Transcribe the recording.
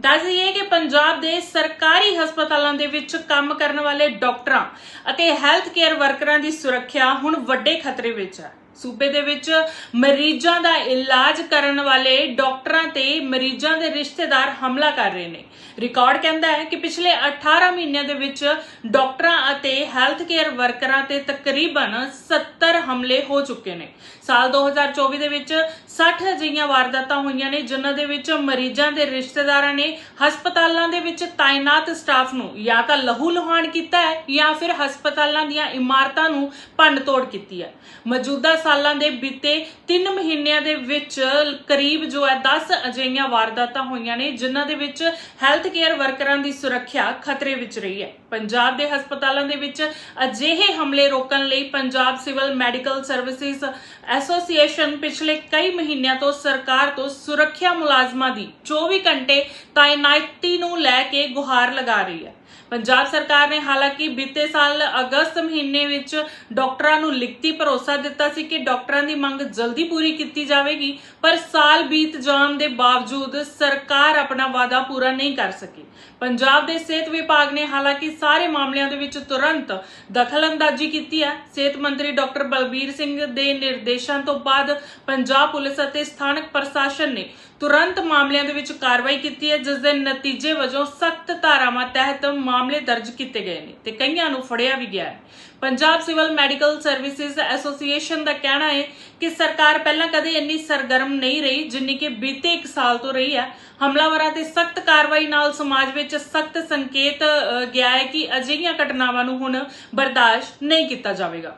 ਦੱਸ ਦਈਏ ਕਿ ਪੰਜਾਬ ਦੇ ਸਰਕਾਰੀ ਹਸਪਤਾਲਾਂ ਦੇ ਵਿੱਚ ਕੰਮ ਕਰਨ ਵਾਲੇ ਡਾਕਟਰਾਂ ਅਤੇ ਹੈਲਥ ਕੇਅਰ ਵਰਕਰਾਂ ਦੀ ਸੁਰੱਖਿਆ ਹੁਣ ਵੱਡੇ ਖਤਰੇ ਵਿੱਚ ਹੈ। ਸੂਬੇ ਦੇ ਵਿੱਚ ਮਰੀਜ਼ਾਂ ਦਾ ਇਲਾਜ ਕਰਨ ਵਾਲੇ ਡਾਕਟਰਾਂ ਤੇ ਮਰੀਜ਼ਾਂ ਦੇ ਰਿਸ਼ਤੇਦਾਰ ਹਮਲਾ ਕਰ ਰਹੇ ਨੇ। ਰਿਕਾਰਡ ਕਹਿੰਦਾ ਹੈ ਕਿ ਪਿਛਲੇ 18 ਮਹੀਨਿਆਂ ਦੇ ਵਿੱਚ ਡਾਕਟਰਾਂ ਅਤੇ ਹੈਲਥ ਕੇਅਰ ਵਰਕਰਾਂ ਤੇ ਤਕਰੀਬਨ 70 ਹਮਲੇ ਹੋ ਚੁੱਕੇ ਨੇ। ਸਾਲ 2024 ਦੇ ਵਿੱਚ 60 ਅਜਿਹੀਆਂ ਵਾਰਦਾਤਾਂ ਹੋਈਆਂ ਨੇ, ਜਿਨ੍ਹਾਂ ਦੇ ਵਿੱਚ ਮਰੀਜ਼ਾਂ ਦੇ ਰਿਸ਼ਤੇਦਾਰਾਂ ਨੇ ਹਸਪਤਾਲਾਂ ਦੇ ਵਿੱਚ ਤਾਇਨਾਤ ਸਟਾਫ ਨੂੰ ਜਾਂ ਤਾਂ ਲਹੂ ਲੁਹਾਨ ਕੀਤਾ ਹੈ ਜਾਂ ਫਿਰ ਹਸਪਤਾਲਾਂ ਦੀਆਂ ਇਮਾਰਤਾਂ ਨੂੰ ਭੰਨ-ਤੋੜ ਕੀਤੀ ਹੈ। ਮੌਜੂਦਾ ਸਾਲਾਂ ਦੇ ਬੀਤੇ 3 ਮਹੀਨਿਆਂ ਦੇ ਵਿੱਚ ਕਰੀਬ ਜੋ ਹੈ 10 ਅਜਿਹੀਆਂ ਵਾਰਦਾਤਾਂ ਹੋਈਆਂ ਨੇ, ਜਿਨ੍ਹਾਂ ਦੇ ਵਿੱਚ ਹੈਲਥ ਕੇਅਰ ਵਰਕਰਾਂ ਦੀ ਸੁਰੱਖਿਆ ਖਤਰੇ ਵਿੱਚ ਰਹੀ ਹੈ। ਪੰਜਾਬ ਦੇ ਹਸਪਤਾਲਾਂ ਦੇ ਵਿੱਚ ਅਜਿਹੇ ਹਮਲੇ ਰੋਕਣ ਲਈ Punjab civil medical services association ਪਿਛਲੇ ਕਈ ਮਹੀਨਿਆਂ ਤੋਂ ਸਰਕਾਰ ਤੋਂ ਸੁਰੱਖਿਆ ਮੁਲਾਜ਼ਮਾਂ ਦੀ 24 ਘੰਟੇ ਤਾਇਨਾਤੀ ਨੂੰ ਲੈ ਕੇ ਗੁਹਾਰ ਲਗਾ ਰਹੀ ਹੈ। ਪੰਜਾਬ ਸਰਕਾਰ ਨੇ ਹਾਲਾਂਕਿ ਬੀਤੇ ਸਾਲ ਅਗਸਤ ਮਹੀਨੇ ਵਿੱਚ ਡਾਕਟਰਾਂ ਨੂੰ ਲਿਖਤੀ ਭਰੋਸਾ ਦਿੱਤਾ ਸੀ ਕਿ ਡਾਕਟਰਾਂ ਦੀ ਮੰਗ ਜਲਦੀ ਪੂਰੀ ਕੀਤੀ ਜਾਵੇਗੀ, ਪਰ ਸਾਲ ਬੀਤ ਜਾਣ ਦੇ ਬਾਵਜੂਦ ਸਰਕਾਰ ਆਪਣਾ ਵਾਅਦਾ ਪੂਰਾ ਨਹੀਂ ਕਰ ਸਕੀ। ਪੰਜਾਬ ਦੇ ਸਿਹਤ ਵਿਭਾਗ ਨੇ ਹਾਲਾਂਕਿ ਸਾਰੇ ਮਾਮਲਿਆਂ ਦੇ ਵਿੱਚ ਤੁਰੰਤ ਦਖਲਅੰਦਾਜ਼ੀ ਕੀਤੀ ਹੈ। ਸਿਹਤ ਮੰਤਰੀ ਡਾਕਟਰ ਬਲਬੀਰ ਸਿੰਘ ਦੇ ਨਿਰਦੇਸ਼ਾਂ ਤੋਂ ਬਾਅਦ ਪੰਜਾਬ ਪੁਲਿਸ ਅਤੇ ਸਥਾਨਕ ਪ੍ਰਸ਼ਾਸਨ ਨੇ ਤੁਰੰਤ ਮਾਮਲਿਆਂ ਦੇ ਵਿੱਚ ਕਾਰਵਾਈ ਕੀਤੀ ਹੈ, ਜਿਸ ਦੇ ਨਤੀਜੇ ਵਜੋਂ ਸਖਤ ਧਾਰਾਵਾਂ ਤਹਿਤ ਮਾਮਲੇ ਦਰਜ ਕੀਤੇ ਗਏ ਨੇ ਤੇ ਕਈਆਂ ਨੂੰ ਫੜਿਆ ਵੀ ਗਿਆ ਹੈ। Punjab civil medical services association ਦਾ ਕਹਿਣਾ ਹੈ ਕਿ ਸਰਕਾਰ ਪਹਿਲਾਂ ਕਦੇ ਇੰਨੀ ਸਰਗਰਮ ਨਹੀਂ ਰਹੀ, ਜਿੰਨੀ ਕਿ ਬੀਤੇ 1 ਸਾਲ ਤੋਂ ਰਹੀ ਹੈ। ਹਮਲਾਵਰਾਂ ਤੇ ਸਖਤ ਕਾਰਵਾਈ ਨਾਲ ਸਮਾਜ ਵਿੱਚ ਸਖਤ ਸੰਕੇਤ ਗਿਆ ਹੈ ਕਿ ਅਜਿਹੀਆਂ ਘਟਨਾਵਾਂ ਨੂੰ ਹੁਣ ਬਰਦਾਸ਼ਤ ਨਹੀਂ ਕੀਤਾ ਜਾਵੇਗਾ।